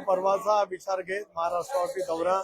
पर्वाचा विचार घेत महाराष्ट्रावरती दौरा.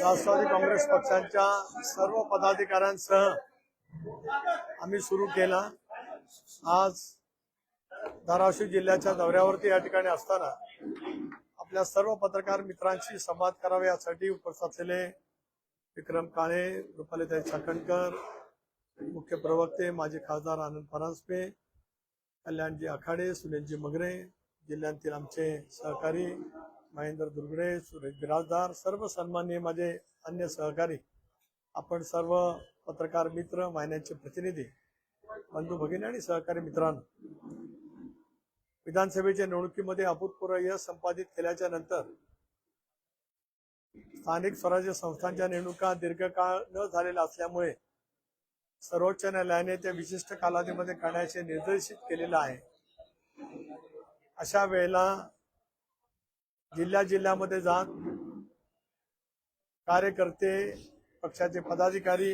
राष्ट्रवादी काँग्रेस पक्षांच्या सर्व पदाधिकाऱ्यांसह आम्ही सुरू केला. आज धाराशिव जिल्ह्याच्या दौऱ्यावरती या ठिकाणी असताना आपल्या सर्व पत्रकार मित्रांशी संवाद करावा यासाठी उपस्थित असलेले विक्रम काळे रुपालीताई चाकणकर मुख्य प्रवक्ते माजी खासदार आनंद परांजपे कल्याणजी आखाडे सुनीलजी मगरे जिल्ह्यातील आमचे सहकारी महेंद्र दुर्गडे सुरेश बिराजदार सर्व सन्माननीय माझे अन्य सहकारी आपण सर्व पत्रकार मित्र महिन्यांचे प्रतिनिधी बंधू भगिनी आणि सहकारी मित्रांनो विधानसभेच्या निवडणुकीमध्ये अभूतपूर्व यश संपादित केल्याच्यानंतर स्थानिक स्वराज्य संस्थांच्या निवडणुका दीर्घकाळ न झालेल्या असल्यामुळे सर्वोच्च न्यायालयाने त्या विशिष्ट कालावधीमध्ये करण्याचे निर्देशित केलेलं आहे. अशा वेळेला जिल्ह्या जिल्ह्यामध्ये जात कार्यकर्ते पक्षाचे पदाधिकारी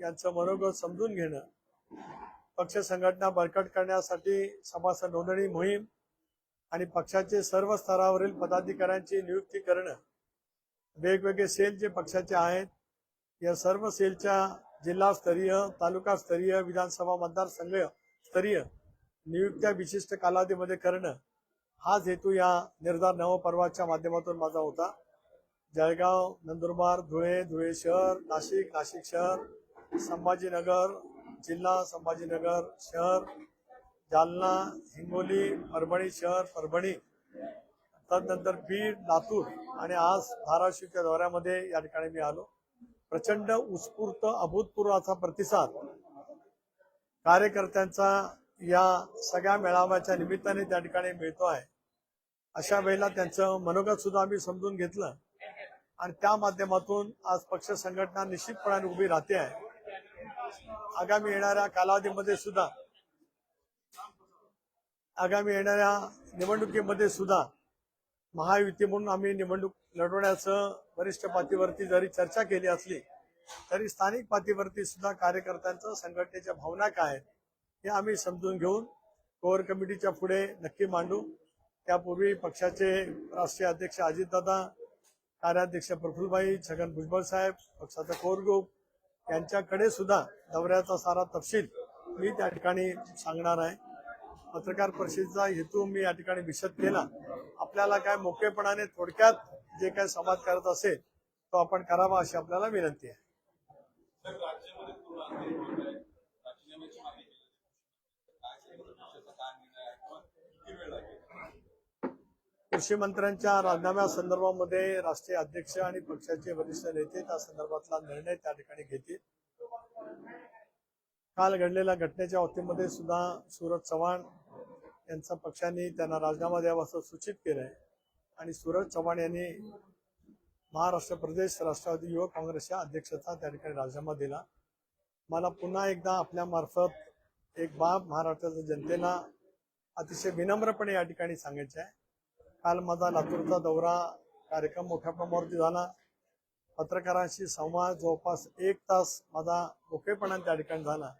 यांचं मनोगत समजून घेणं पक्ष संघटना बळकट करण्यासाठी सभासद नोंदणी मोहीम आणि पक्षाचे सर्व स्तरावरील पदाधिकाऱ्यांची नियुक्ती करणं वेगवेगळे सेल जे पक्षाचे आहेत या सर्व सेलच्या जिल्हास्तरीय तालुकास्तरीय विधानसभा मतदारसंघ स्तरीय नियुक्त्या विशिष्ट कालावधीमध्ये करणं हाच हेतू या निर्धार नवपर्वाच्या माध्यमातून माझा होता. जळगाव नंदुरबार धुळे धुळे शहर नाशिक नाशिक शहर संभाजीनगर जिल्हा संभाजीनगर शहर जालना हिंगोली परभणी शहर परभणी. तदनंतर बीड लातूर आणि आज धाराशिवच्या दौऱ्यामध्ये या ठिकाणी मी आलो. प्रचंड उत्स्फूर्त अभूतपूर्व असा प्रतिसाद. कार्यकर्त्यांचा या सगळ्या मेळाव्याच्या निमित्ताने त्या ठिकाणी मिळतो आहे. अशा वेळेला त्यांचं मनोगत सुद्धा आम्ही समजून घेतलं. आणि त्या माध्यमातून आज पक्ष संघटना निश्चितपणाने उभी राहते आहे. आगामी येणाऱ्या कालावधीमध्ये सुद्धा आगामी येणाऱ्या निवडणुकीमध्ये सुद्धा महायुती म्हणून आम्ही निवडणूक लढवण्याचं वरिष्ठ पातळीवरती जरी चर्चा केली असली तरी स्थानिक पातळीवरती सुद्धा कार्यकर्त्यांचं संघटनेच्या भावना काय आहेत? हे आम्ही समजून घेऊन कोर कमिटीच्या पुढे नक्की मांडू. त्यापूर्वी पक्षाचे राष्ट्रीय अध्यक्ष अजितदादा कार्याध्यक्ष प्रफुल्लभाई छगन भुजबळ साहेब पक्षाचा कोर ग्रुप यांच्याकडे सुद्धा दौऱ्याचा सारा तपशील मी त्या ठिकाणी सांगणार आहे. पत्रकार परिषदेचा हेतू मी या ठिकाणी विशद केला. आपल्याला काय मोकळेपणाने थोडक्यात जे काय संवाद करत असेल तो आपण करावा अशी आपल्याला विनंती आहे तर राज्यामध्ये पूर्ण आंदोलन आहे राजीनाम्याची मागणी केली काय सांगितलं पक्षाचा काय निर्णय आहे किंवा किती वेळ लागेल कृषी मंत्र्यांच्या राजीनाम्यासंदर्भामध्ये राष्ट्रीय अध्यक्ष आणि पक्षाचे वरिष्ठ नेते त्या संदर्भातला निर्णय त्या ठिकाणी घेतील. काल घडलेल्या घटनेच्या बाबतीमध्ये सुद्धा सूरज चव्हाण यांचा पक्षाने त्यांना राजीनामा द्यावा असं सूचित केलंय. आणि सूरज चव्हाण यांनी महाराष्ट्र प्रदेश राष्ट्रवादी युवक काँग्रेसच्या अध्यक्षाचा त्या ठिकाणी राजीनामा दिला. मला पुन्हा एकदा आपल्या मार्फत एक बाब महाराष्ट्राच्या जनतेला अतिशय विनम्रपणे या ठिकाणी सांगायची आहे काल माझा लातूरचा दौरा कार्यक्रम मोठ्या प्रमाणावरती झाला. पत्रकारांशी संवाद जवळपास एक तास माझा मोकळेपणाने त्या ठिकाणी झाला.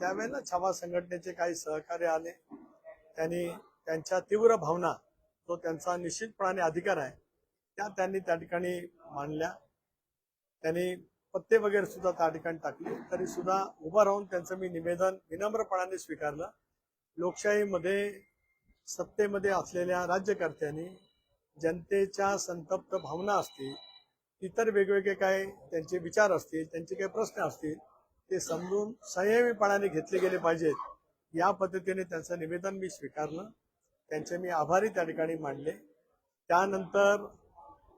त्यावेळेला छावा संघटनेचे काही सहकार्य आले. त्यांनी त्यांच्या तीव्र भावना जो त्यांचा निश्चितपणाने अधिकार आहे त्या त्यांनी त्या ठिकाणी मांडल्या. त्यांनी पत्ते वगैरे सुद्धा त्या ठिकाणी टाकले. तरी सुद्धा उभं राहून त्यांचं मी निवेदन विनम्रपणाने स्वीकारलं. लोकशाहीमध्ये सत्तेमध्ये असलेल्या राज्यकर्त्यांनी जनतेच्या संतप्त भावना असतील इतर वेगवेगळे काय त्यांचे विचार असतील त्यांचे काही प्रश्न असतील ते समजून संयमीपणाने घेतले गेले पाहिजेत. या पद्धतीने त्यांचं निवेदन मी स्वीकारलं त्यांचे मी आभारी त्या ठिकाणी मांडले. त्यानंतर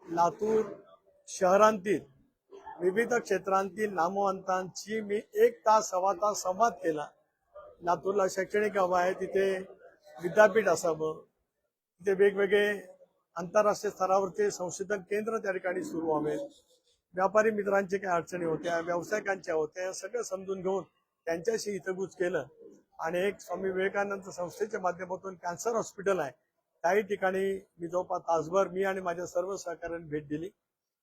लातूर शहरांतील विविध क्षेत्रांतील नामवंतांची मी एक तास सव्वा तास संवाद केला. लातूरला शैक्षणिक हवा आहे तिथे विद्यापीठ असावं. तिथे वेगवेगळे आंतरराष्ट्रीय स्तरावरचे संशोधन केंद्र त्या ठिकाणी सुरू व्हावे व्यापारी मित्रांचे काही अडचणी होत्या व्यावसायिकांच्या होत्या या सगळं समजून घेऊन त्यांच्याशी इथंगूच केलं. आणि एक स्वामी विवेकानंद संस्थेच्या माध्यमातून कॅन्सर हॉस्पिटल आहे. काही ठिकाणी मी जवळपास तासभर मी आणि माझ्या सर्व सहकाऱ्यांनी भेट दिली.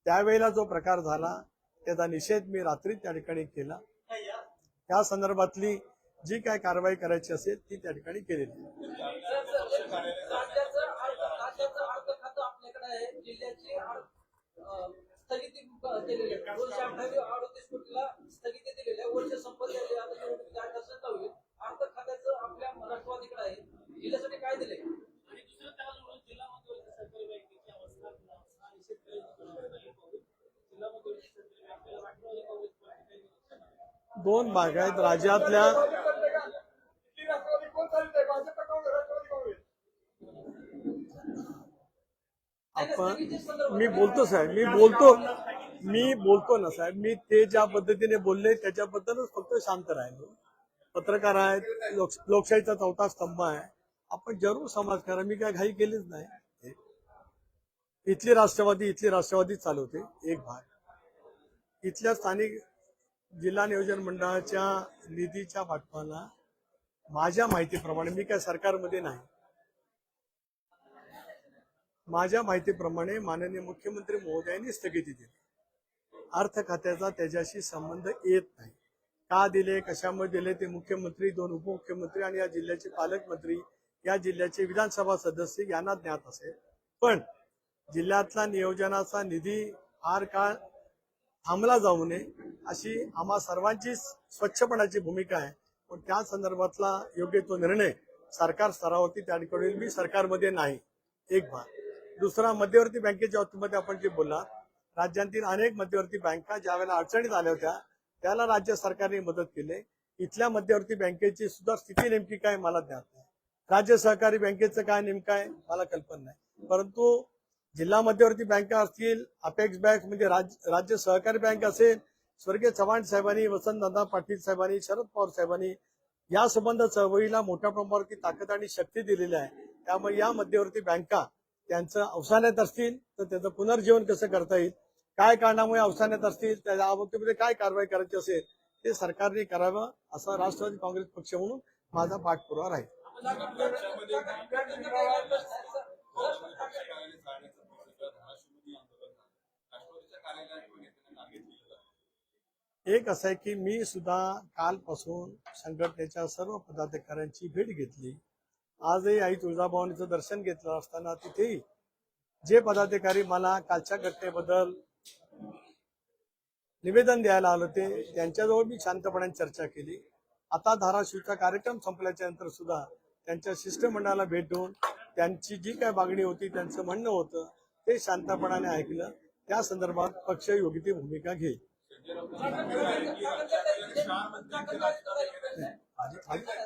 त्यावेळेला जो प्रकार झाला त्याचा निषेध मी रात्री त्या ठिकाणी केला. त्या संदर्भातली जी काय कारवाई करायची असेल ती त्या ठिकाणी केलेली खातं आपल्याकडे आहे. जिल्ह्याची स्थगिती वर्ष खात्याचं आपल्या आहे जिल्ह्यासाठी काय दोन भाग आहेत. राज्यातल्या आपण मी बोलतो साहेब मी बोलतो. मी बोलतो ना साहेब मी ते ज्या पद्धतीने बोलले त्याच्याबद्दलच फक्त शांत राहिलो. पत्रकार आहेत लोकशाहीचा चौथा स्तंभ आहे. आपण जरूर समाज करा मी काय घाई केलीच नाही. इथली राष्ट्रवादी इथली राष्ट्रवादी चालवते एक भाग. इथल्या स्थानिक जिल्हा नियोजन मंडळाच्या निधीच्या वाटपाला माझ्या माहितीप्रमाणे मी काय सरकारमध्ये नाही. माझ्या माहितीप्रमाणे माननीय मुख्यमंत्री महोदयांनी स्थगिती दिली. अर्थ खात्याचा त्याच्याशी संबंध येत नाही. का दिले कशामुळे दिले ते मुख्यमंत्री दोन उपमुख्यमंत्री आणि या जिल्ह्याचे पालकमंत्री या जिल्ह्याचे विधानसभा सदस्य यांना ज्ञात असेल. पण जिल्ह्यातला नियोजनाचा निधी फार काळ थांबला जाऊ नये अशी आम्हा सर्वांची स्वच्छपणाची भूमिका आहे. पण त्या संदर्भातला योग्य तो निर्णय सरकार स्तरावरती त्याकडील मी सरकारमध्ये नाही. एक भाग दुसरा मध्यवर्ती बँकेच्या बाबतीमध्ये आपण जे बोलला राज्यातील अनेक मध्यवर्ती बँका ज्या वेळेला अडचणीत आल्या होत्या त्याला राज्य सरकारने मदत केली. इथल्या मध्यवर्ती बँकेची सुद्धा स्थिती नेमकी काय मला ज्ञात नाही. राज्य सहकारी बँकेचं काय नेमकं आहे मला कल्पना नाही. परंतु जिल्हा मध्यवर्ती बँका असतील अपेक्स बँक म्हणजे राज्य राज्य सहकारी बँक असेल स्वर्गीय चव्हाण साहेबांनी वसंतदादा पाटील साहेबांनी शरद पवार साहेबांनी या संबंध चळवळीला मोठ्या प्रमाणावरती ताकद आणि शक्ती दिलेली आहे. त्यामुळे या मध्यवर्ती बँका त्यांचं अवसान्यात असतील तर त्याचं पुनर्जीवन कसं करता येईल? काय कारणामुळे अवसान्यात असतील? त्या बाबतीमध्ये काय कारवाई करायची असेल? ते सरकारने करावं असा राष्ट्रवादी काँग्रेस पक्ष म्हणून माझा पाठपुरावा राहील. एक असं आहे की मी सुद्धा कालपासून संघटनेच्या सर्व पदाधिकाऱ्यांची भेट घेतली. आजही आई तुळजाभवानीचं दर्शन घेतलं असताना तिथेही जे पदाधिकारी मला कालच्या घटनेबद्दल निवेदन द्यायला आलं ते त्यांच्याजवळ मी शांतपणे चर्चा केली आता धाराशिवचा कार्यक्रम संपल्याच्या नंतर सुद्धा त्यांच्या शिष्टमंडळाला भेट देऊन त्यांची जी काय मागणी होती त्यांचं म्हणणं होतं ते शांतपणाने ऐकलं त्या संदर्भात पक्ष योग्य ती भूमिका घेईल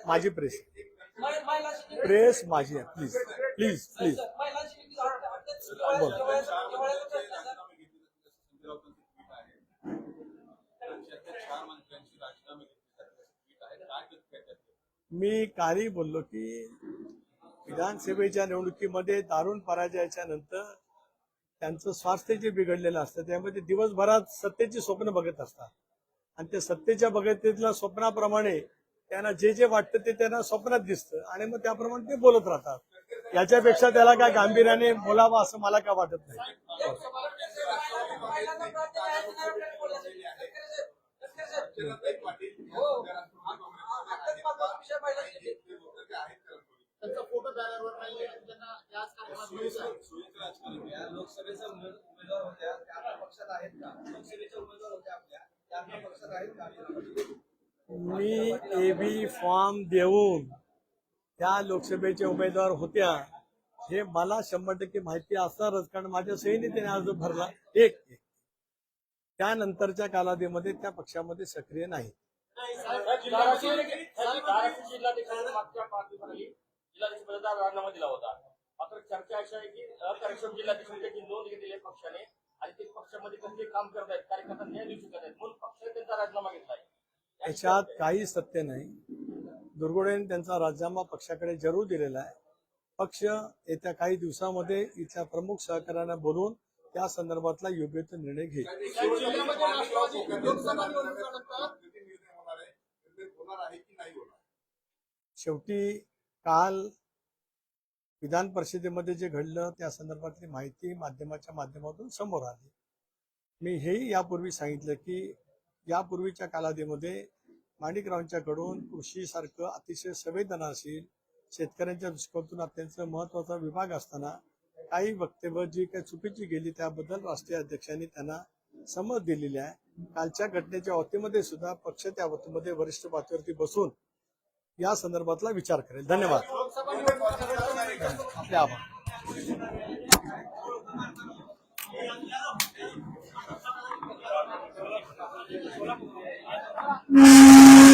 माझी- प्रेस प्रेस माझी आहे. प्लीज प्लीज प्लीज मी काही बोललो की विधानसभेच्या निवडणुकीमध्ये दारुण पराजयाच्या नंतर त्यांचं स्वास्थ्य जे बिघडलेलं असतं त्यामध्ये दिवसभरात सत्तेची स्वप्न बघत असतात. आणि ते सत्तेच्या बघतीतल्या स्वप्नाप्रमाणे त्यांना जे जे वाटतं ते त्यांना स्वप्नात दिसतं. आणि मग त्याप्रमाणे ते बोलत राहतात. याच्यापेक्षा त्याला काय गांभीर्याने बोलावं असं मला काय वाटत नाही महिलांना प्राधान्य आहे, नाही आपल्याला बोलायचं. शेतकरी साहेब, शेतकरी साहेब. चंद्रकांत पाटील हो. अत्यंत महत्त्वाचा विषय महिलांची निधी. ते लोकं जे आहेत का? त्यांचा फोटो बॅनरवर नाही आहे त्यांना याच कार्यक्रमात सुयोग्य- बोलवलं आहे. सुयोग्य राजकारण त्या लोकसभेच्या उमेद- उमेदवार होत्या त्या आपल्या पक्षात आहेत का लोकसभेच्या उमेदवार होत्या आपल्या त्या आपल्या पक्षात आहेत का मी बी फॉर्म देऊन त्या लोकसभेचे उमेदवार होत्या हे मला शंभर टक्के माहिती असणारच कारण माझ्या सहीने त्याने अर्ज भरला एक. एक. त्यानंतरच्या कालावधीमध्ये त्या पक्षामध्ये सक्रिय नाही. जिल्हाध्यक्ष राजीनामा दिला होता मात्र चर्चा अशी आहे की अकार्यक्षम जिल्हाध्यक्ष त्याची नोंद घेतलेली पक्षाने आणि ते पक्षामध्ये कसले काम करत आहेत कार्यकर्ता न्याय देऊ शकत आहेत. म्हणून पक्षाने त्यांचा राजीनामा घेतला आहे याच्यात काही सत्य नाही. दुर्गोडेने त्यांचा राजीनामा पक्षाकडे जरूर दिलेला आहे. पक्ष येत्या काही दिवसामध्ये इथल्या प्रमुख सहकाऱ्यांना बोलून त्या संदर्भातला योग्य तो निर्णय घेईल. शेवटी काल विधान परिषदेमध्ये जे घडलं त्या संदर्भातली माहिती माध्यमाच्या माध्यमातून समोर आली. मी हेही यापूर्वी सांगितलं की यापूर्वीच्या कालावधीमध्ये माणिकरावांच्याकडून कृषीसारखं अतिशय संवेदनाशील शेतकऱ्यांच्या दृष्टिकोनातून अत्यंत महत्त्वाचा विभाग असताना काही वक्तव्य जी काही चुकीची गेली त्याबद्दल राष्ट्रीय अध्यक्षांनी त्यांना समज दिलेली आहे. कालच्या घटनेच्या वतीमध्ये सुद्धा पक्ष त्या वतीमध्ये वरिष्ठ पातळीवरती बसून या संदर्भातला विचार करेल. धन्यवाद. आपले आभार. Thank you.